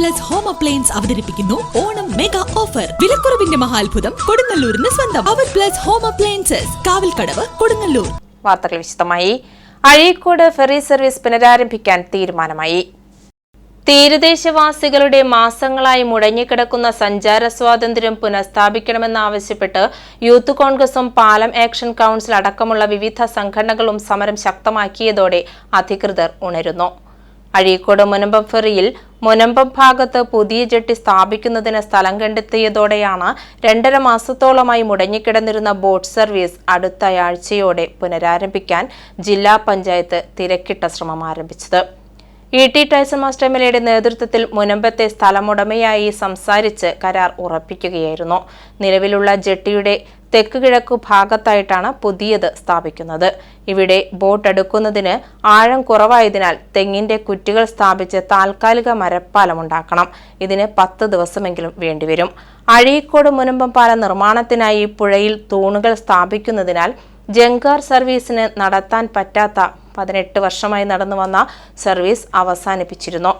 Plus home appliance അവതരിപ്പിക്കുന്നു. Onam mega offer വിലക്കുറവിന്റെ മഹാത്ഭുതം കൊടുങ്ങല്ലൂരിന് സ്വന്തം. അവർ plus home appliances Kavalkadavu Kodungallur. വാർത്തകൾ വിശദമായി. അഴീക്കോട് ഫെറി സർവീസ് പുനരാരംഭിക്കാൻ തീരുമാനമായി. തീരദേശവാസികളുടെ മാസങ്ങളായി മുടങ്ങിക്കിടക്കുന്ന സഞ്ചാര സ്വാതന്ത്ര്യം പുനഃസ്ഥാപിക്കണമെന്നാവശ്യപ്പെട്ട് യൂത്ത് കോൺഗ്രസും പാലം ആക്ഷൻ കൗൺസിൽ അടക്കമുള്ള വിവിധ സംഘടനകളും സമരം ശക്തമാക്കിയതോടെ അധികൃതർ ഉണരുന്നു. അഴീക്കോട് മുനമ്പം ഫെറിയിൽ മുനമ്പം ഭാഗത്ത് പുതിയ ജെട്ടി സ്ഥാപിക്കുന്നതിന് സ്ഥലം കണ്ടെത്തിയതോടെയാണ് രണ്ടര മാസത്തോളമായി മുടങ്ങിക്കിടന്നിരുന്ന ബോട്ട് സർവീസ് അടുത്തയാഴ്ചയോടെ പുനരാരംഭിക്കാൻ ജില്ലാ പഞ്ചായത്ത് തിരക്കിട്ട ശ്രമം ആരംഭിച്ചത്. E T Tyson master M നേതൃത്വത്തിൽ മുനമ്പത്തെ സ്ഥലമുടമയായി സംസാരിച്ച് കരാർ ഉറപ്പിക്കുകയായിരുന്നു. നിലവിലുള്ള ജെട്ടിയുടെ തെക്ക് കിഴക്കു ഭാഗത്തായിട്ടാണ് പുതിയത് സ്ഥാപിക്കുന്നത്. ഇവിടെ ബോട്ട് എടുക്കുന്നതിന് ആഴം കുറവായതിനാൽ തെങ്ങിന്റെ കുറ്റികൾ സ്ഥാപിച്ച് താൽക്കാലിക മരപ്പാലം ഉണ്ടാക്കണം. ഇതിന് പത്ത് ദിവസമെങ്കിലും വേണ്ടിവരും. അഴീക്കോട് മുനമ്പം പാലം നിർമ്മാണത്തിനായി പുഴയിൽ തൂണുകൾ സ്ഥാപിക്കുന്നതിനാൽ ജങ്കാർ സർവീസിന് നടത്താൻ പറ്റാത്ത പതിനെട്ട് വർഷമായി നടന്നു വന്ന സർവീസ് അവസാനിപ്പിച്ചിരുന്നു.